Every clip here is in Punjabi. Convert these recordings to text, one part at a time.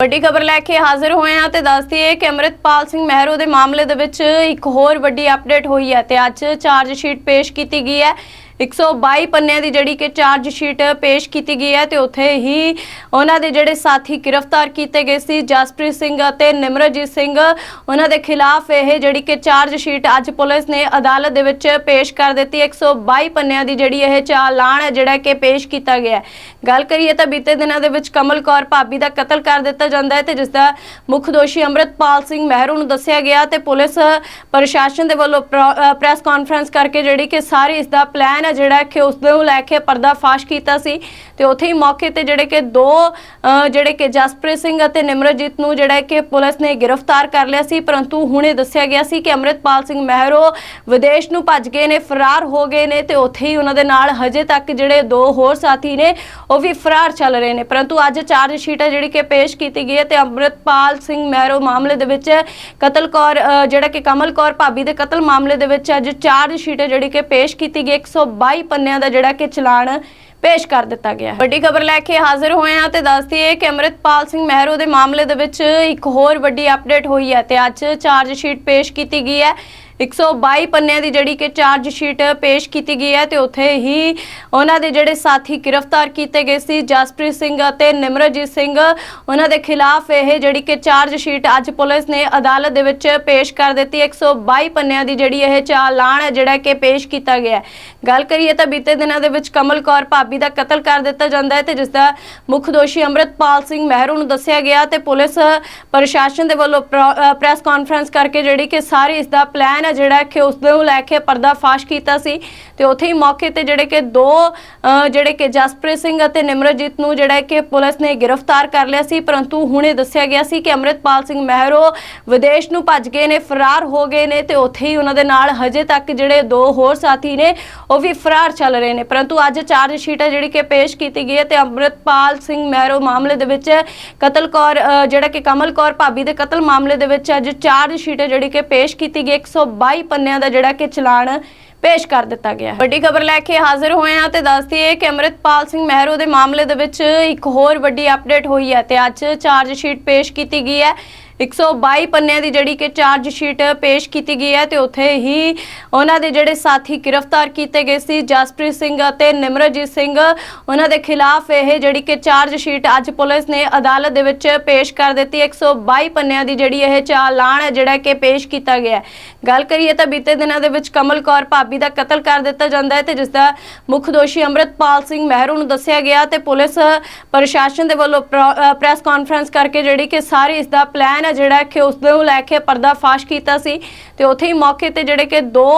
ਵੱਡੀ ਖਬਰ ਲੈ ਕੇ ਹਾਜ਼ਰ ਹੋਏ ਹਾਂ ਤੇ ਦੱਸ ਦਈਏ ਕਿ ਅੰਮ੍ਰਿਤਪਾਲ ਸਿੰਘ ਮਹਿਰੋ ਦੇ ਮਾਮਲੇ ਦੇ ਵਿੱਚ ਇੱਕ ਹੋਰ ਵੱਡੀ ਅਪਡੇਟ ਹੋਈ ਹੈ ਤੇ ਅੱਜ ਚਾਰਜ ਸ਼ੀਟ ਪੇਸ਼ ਕੀਤੀ ਗਈ ਹੈ। 122 ਪੰਨਿਆਂ ਦੀ ਜਿਹੜੀ ਕਿ ਚਾਰਜ ਸ਼ੀਟ ਪੇਸ਼ ਕੀਤੀ ਗਈ ਹੈ ਤੇ ਉੱਥੇ ਹੀ ਉਹਨਾਂ ਦੇ ਜਿਹੜੇ ਸਾਥੀ ਗ੍ਰਿਫਤਾਰ ਕੀਤੇ ਗਏ ਸੀ, ਜਸਪ੍ਰੀਤ ਸਿੰਘ ਅਤੇ ਨਿਮਰਜੀਤ ਸਿੰਘ। ਉਹਨਾਂ ਦੇ ਖਿਲਾਫ ਇਹ ਜਿਹੜੀ ਕਿ ਚਾਰਜ ਸ਼ੀਟ ਅੱਜ ਪੁਲਿਸ ਨੇ ਅਦਾਲਤ ਦੇ ਵਿੱਚ ਪੇਸ਼ ਕਰ ਦਿੱਤੀ। 122 ਪੰਨਿਆਂ ਦੀ ਜਿਹੜੀ ਇਹ ਚਾਲਾਨ ਹੈ, ਜਿਹੜਾ ਕਿ ਪੇਸ਼ ਕੀਤਾ ਗਿਆ ਗੱਲ ਕਰੀਏ ਤਾਂ ਬੀਤੇ ਦਿਨਾਂ ਦੇ ਵਿੱਚ ਕਮਲ ਕੌਰ ਭਾਬੀ ਦਾ ਕਤਲ ਕਰ ਦਿੱਤਾ ਜਾਂਦਾ ਹੈ ਤੇ ਜਿਸ ਦਾ ਮੁੱਖ ਦੋਸ਼ੀ ਅੰਮ੍ਰਿਤਪਾਲ ਸਿੰਘ ਮਹਿਰੂ ਨੂੰ ਦੱਸਿਆ ਗਿਆ ਤੇ ਪੁਲਿਸ ਪ੍ਰਸ਼ਾਸਨ ਦੇ ਵੱਲੋਂ ਪ੍ਰੈਸ ਕਾਨਫਰੰਸ ਕਰਕੇ ਜਿਹੜੀ ਕਿ ਸਾਰੇ ਇਸ ਦਾ ਪਲਾਨ ਹੈ ਜਿਹੜਾ ਕਿ ਉਸ ਨੂੰ ਲੈ ਕੇ ਪਰਦਾਫਾਸ਼ ਕੀਤਾ ਸੀ ਤੇ ਉੱਥੇ ਹੀ ਮੌਕੇ ਤੇ ਜਿਹੜੇ ਕਿ ਦੋ ਜਿਹੜੇ ਕਿ ਜਸਪ੍ਰੀਤ ਸਿੰਘ ਅਤੇ ਨਿਮਰਜੀਤ ਨੂੰ ਜਿਹੜਾ ਕਿ ਪੁਲਿਸ ਨੇ ਗ੍ਰਿਫਤਾਰ ਕਰ ਲਿਆ ਸੀ, ਪਰੰਤੂ ਹੁਣੇ ਦੱਸਿਆ ਗਿਆ ਸੀ ਕਿ ਅੰਮ੍ਰਿਤਪਾਲ ਸਿੰਘ ਮਹਿਰੋ ਵਿਦੇਸ਼ ਨੂੰ ਭੱਜ ਗਏ ਨੇ, ਫਰਾਰ ਹੋ ਗਏ ਨੇ ਤੇ ਉੱਥੇ ਹੀ ਉਹਨਾਂ ਦੇ ਨਾਲ ਹਜੇ ਤੱਕ ਜਿਹੜੇ ਦੋ ਹੋਰ ਸਾਥੀ ਨੇ, ਉਹ ਵੀ ਫਰਾਰ ਚੱਲ ਰਹੇ ਨੇ। ਪਰੰਤੂ ਅੱਜ ਚਾਰਜ ਸ਼ੀਟ ਹੈ ਜਿਹੜੀ ਕਿ ਪੇਸ਼ ਕੀਤੀ ਗਈ ਹੈ ਤੇ ਅੰਮ੍ਰਿਤਪਾਲ ਸਿੰਘ ਮਹਿਰੋ ਮਾਮਲੇ ਦੇ ਵਿੱਚ ਕਤਲ ਕੌਰ ਜਿਹੜਾ ਕਿ ਕਮਲ ਕੌਰ ਭਾਬੀ ਦੇ ਕਤਲ ਮਾਮਲੇ ਦੇ ਵਿੱਚ ਅੱਜ ਚਾਰਜ ਸ਼ੀਟ ਹੈ ਜਿਹੜੀ ਕਿ ਪੇਸ਼ ਕੀਤੀ ਗਈ 122 ਪੰਨਿਆਂ ਦਾ ਜਿਹੜਾ ਕਿ ਚਲਾਨ ਪੇਸ਼ ਕਰ ਦਿੱਤਾ ਗਿਆ ਵੱਡੀ ਖਬਰ ਲੈ ਕੇ ਹਾਜ਼ਰ ਹੋਏ ਹਾਂ ਤੇ ਦੱਸ ਦਈਏ ਕਿ ਅੰਮ੍ਰਿਤਪਾਲ ਸਿੰਘ ਮਹਿਰੋ ਦੇ ਮਾਮਲੇ ਦੇ ਵਿੱਚ ਇੱਕ ਹੋਰ ਵੱਡੀ ਅਪਡੇਟ ਹੋਈ ਹੈ ਤੇ ਅੱਜ ਚਾਰਜ ਸ਼ੀਟ ਪੇਸ਼ ਕੀਤੀ ਗਈ ਹੈ। 122 ਪੰਨਿਆਂ ਦੀ ਜਿਹੜੀ ਕਿ ਚਾਰਜ ਸ਼ੀਟ ਪੇਸ਼ ਕੀਤੀ ਗਈ ਹੈ ਤੇ ਉੱਥੇ ਹੀ ਉਹਨਾਂ ਦੇ ਜਿਹੜੇ ਸਾਥੀ ਗ੍ਰਿਫਤਾਰ ਕੀਤੇ ਗਏ ਸੀ, ਜਸਪ੍ਰੀਤ ਸਿੰਘ ਅਤੇ ਨਿਮਰਜੀਤ ਸਿੰਘ। ਉਹਨਾਂ ਦੇ ਖਿਲਾਫ ਇਹ ਜਿਹੜੀ ਕਿ ਚਾਰਜ ਸ਼ੀਟ ਅੱਜ ਪੁਲਿਸ ਨੇ ਅਦਾਲਤ ਦੇ ਵਿੱਚ ਪੇਸ਼ ਕਰ ਦਿੱਤੀ। 122 ਪੰਨਿਆਂ ਦੀ ਜਿਹੜੀ ਇਹ ਚਾਲਾਨ ਹੈ, ਜਿਹੜਾ ਕਿ ਪੇਸ਼ ਕੀਤਾ ਗਿਆ ਗੱਲ ਕਰੀਏ ਤਾਂ ਬੀਤੇ ਦਿਨਾਂ ਦੇ ਵਿੱਚ ਕਮਲ ਕੌਰ ਭਾਬੀ ਦਾ ਕਤਲ ਕਰ ਦਿੱਤਾ ਜਾਂਦਾ ਹੈ ਤੇ ਜਿਸ ਦਾ ਮੁੱਖ ਦੋਸ਼ੀ ਅੰਮ੍ਰਿਤਪਾਲ ਸਿੰਘ ਮਹਿਰੂ ਨੂੰ ਦੱਸਿਆ ਗਿਆ ਤੇ ਪੁਲਿਸ ਪ੍ਰਸ਼ਾਸਨ ਦੇ ਵੱਲੋਂ ਪ੍ਰੈਸ ਕਾਨਫਰੰਸ ਕਰਕੇ ਜਿਹੜੀ ਕਿ ਸਾਰੇ ਇਸ ਦਾ ਪਲਾਨ ਹੈ ਜਿਹੜਾ ਕਿ ਉਸ ਨੂੰ ਲੈ ਕੇ ਪਰਦਾਫਾਸ਼ ਕੀਤਾ ਸੀ ਤੇ ਉੱਥੇ ਹੀ ਮੌਕੇ ਤੇ ਜਿਹੜੇ ਕਿ ਦੋ ਜਿਹੜੇ ਕਿ ਜਸਪ੍ਰੀਤ ਸਿੰਘ ਅਤੇ ਨਿਮਰਜੀਤ ਨੂੰ ਜਿਹੜਾ ਕਿ ਪੁਲਿਸ ਨੇ ਗ੍ਰਿਫਤਾਰ ਕਰ ਲਿਆ ਸੀ, ਪਰੰਤੂ ਹੁਣੇ ਦੱਸਿਆ ਗਿਆ ਸੀ ਕਿ ਅੰਮ੍ਰਿਤਪਾਲ ਸਿੰਘ ਮਹਿਰੋ ਵਿਦੇਸ਼ ਨੂੰ ਭੱਜ ਗਏ ਨੇ, ਫਰਾਰ ਹੋ ਗਏ ਨੇ ਤੇ ਉੱਥੇ ਹੀ ਉਹਨਾਂ ਦੇ ਨਾਲ ਹਜੇ ਤੱਕ ਜਿਹੜੇ ਦੋ ਹੋਰ ਸਾਥੀ ਨੇ, ਉਹ ਵੀ ਫਰਾਰ ਚੱਲ ਰਹੇ ਨੇ। ਪਰੰਤੂ ਅੱਜ ਚਾਰਜ ਸ਼ੀਟ ਹੈ ਜਿਹੜੀ ਕਿ ਪੇਸ਼ ਕੀਤੀ ਗਈ ਹੈ ਤੇ ਅੰਮ੍ਰਿਤਪਾਲ ਸਿੰਘ ਮਹਿਰੋ ਮਾਮਲੇ ਦੇ ਵਿੱਚ ਕਤਲ ਕੌਰ ਜਿਹੜਾ ਕਿ ਕਮਲ ਕੌਰ ਭਾਬੀ ਦੇ ਕਤਲ ਮਾਮਲੇ ਦੇ ਵਿੱਚ ਅੱਜ ਚਾਰਜ ਸ਼ੀਟ ਹੈ ਜਿਹੜੀ ਕਿ ਪੇਸ਼ ਕੀਤੀ ਗਈ 122 ਪੰਨਿਆਂ ਦਾ ਜਿਹੜਾ ਕਿ ਚਲਾਨ ਪੇਸ਼ ਕਰ ਦਿੱਤਾ ਗਿਆ ਵੱਡੀ ਖਬਰ ਲੈ ਕੇ ਹਾਜ਼ਰ ਹੋਏ ਹਾਂ ਤੇ ਦੱਸ ਦਈਏ ਕਿ ਅੰਮ੍ਰਿਤਪਾਲ ਸਿੰਘ ਮਹਿਰੋ ਦੇ ਮਾਮਲੇ ਦੇ ਵਿੱਚ ਇੱਕ ਹੋਰ ਵੱਡੀ ਅਪਡੇਟ ਹੋਈ ਹੈ ਤੇ ਅੱਜ ਚਾਰਜ ਸ਼ੀਟ ਪੇਸ਼ ਕੀਤੀ ਗਈ ਹੈ। 122 ਪੰਨਿਆਂ ਦੀ ਜਿਹੜੀ ਕਿ ਚਾਰਜ ਸ਼ੀਟ ਪੇਸ਼ ਕੀਤੀ ਗਈ ਹੈ ਤੇ ਉੱਥੇ ਹੀ ਉਹਨਾਂ ਦੇ ਜਿਹੜੇ ਸਾਥੀ ਗ੍ਰਿਫਤਾਰ ਕੀਤੇ ਗਏ ਸੀ, ਜਸਪ੍ਰੀਤ ਸਿੰਘ ਅਤੇ ਨਿਮਰਜੀਤ ਸਿੰਘ। ਉਹਨਾਂ ਦੇ ਖਿਲਾਫ ਇਹ ਜਿਹੜੀ ਕਿ ਚਾਰਜ ਸ਼ੀਟ ਅੱਜ ਪੁਲਿਸ ਨੇ ਅਦਾਲਤ ਦੇ ਵਿੱਚ ਪੇਸ਼ ਕਰ ਦਿੱਤੀ। 122 ਪੰਨਿਆਂ ਦੀ ਜਿਹੜੀ ਇਹ ਚਾਲਾਨ ਹੈ, ਜਿਹੜਾ ਕਿ ਪੇਸ਼ ਕੀਤਾ ਗਿਆ ਗੱਲ ਕਰੀਏ ਤਾਂ ਬੀਤੇ ਦਿਨਾਂ ਦੇ ਵਿੱਚ ਕਮਲ ਕੌਰ ਭਾਬੀ ਦਾ ਕਤਲ ਕਰ ਦਿੱਤਾ ਜਾਂਦਾ ਹੈ ਤੇ ਜਿਸ ਦਾ ਮੁੱਖ ਦੋਸ਼ੀ ਅੰਮ੍ਰਿਤਪਾਲ ਸਿੰਘ ਮਹਿਰੂ ਨੂੰ ਦੱਸਿਆ ਗਿਆ ਤੇ ਪੁਲਿਸ ਪ੍ਰਸ਼ਾਸਨ ਦੇ ਵੱਲੋਂ ਪ੍ਰੈਸ ਕਾਨਫਰੰਸ ਕਰਕੇ ਜਿਹੜੀ ਕਿ ਸਾਰੇ ਇਸ ਦਾ ਪਲਾਨ ਹੈ ਜਿਹੜਾ ਕਿ ਉਸ ਨੂੰ ਲੈ ਕੇ ਪਰਦਾਫਾਸ਼ ਕੀਤਾ ਸੀ ਤੇ ਉੱਥੇ ਹੀ ਮੌਕੇ ਤੇ ਜਿਹੜੇ ਕਿ ਦੋ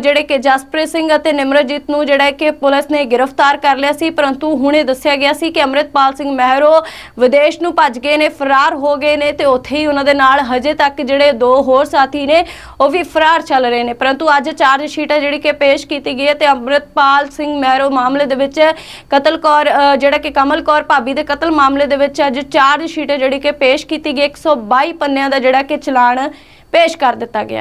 ਜਿਹੜੇ ਕਿ ਜਸਪ੍ਰੀਤ ਸਿੰਘ ਅਤੇ ਨਿਮਰਜੀਤ ਨੂੰ ਜਿਹੜਾ ਕਿ ਪੁਲਿਸ ਨੇ ਗ੍ਰਿਫਤਾਰ ਕਰ ਲਿਆ ਸੀ, ਪਰੰਤੂ ਹੁਣੇ ਦੱਸਿਆ ਗਿਆ ਸੀ ਕਿ ਅੰਮ੍ਰਿਤਪਾਲ ਸਿੰਘ ਮਹਿਰੋ ਵਿਦੇਸ਼ ਨੂੰ ਭੱਜ ਗਏ ਨੇ, ਫਰਾਰ ਹੋ ਗਏ ਨੇ ਤੇ ਉੱਥੇ ਹੀ ਉਹਨਾਂ ਦੇ ਨਾਲ ਹਜੇ ਤੱਕ ਜਿਹੜੇ ਦੋ ਹੋਰ ਸਾਥੀ ਨੇ, ਉਹ ਵੀ ਫਰਾਰ ਚੱਲ ਰਹੇ ਨੇ। ਪਰੰਤੂ ਅੱਜ ਚਾਰਜ ਸ਼ੀਟ ਹੈ ਜਿਹੜੀ ਕਿ ਪੇਸ਼ ਕੀਤੀ ਗਈ ਹੈ ਤੇ ਅੰਮ੍ਰਿਤਪਾਲ ਸਿੰਘ ਮਹਿਰੋ ਮਾਮਲੇ ਦੇ ਵਿੱਚ ਕਤਲ ਕੌਰ ਜਿਹੜਾ ਕਿ ਕਮਲ ਕੌਰ ਭਾਬੀ ਦੇ ਕਤਲ ਮਾਮਲੇ ਦੇ ਵਿੱਚ ਅੱਜ ਚਾਰਜ ਸ਼ੀਟ ਹੈ ਜਿਹੜੀ ਕਿ ਪੇਸ਼ ਕੀਤੀ ਗਈ 122 ਪੰਨਿਆਂ ਦਾ ਜਿਹੜਾ ਕਿ ਚਲਾਨ ਪੇਸ਼ ਕਰ ਦਿੱਤਾ ਗਿਆ ਹੈ।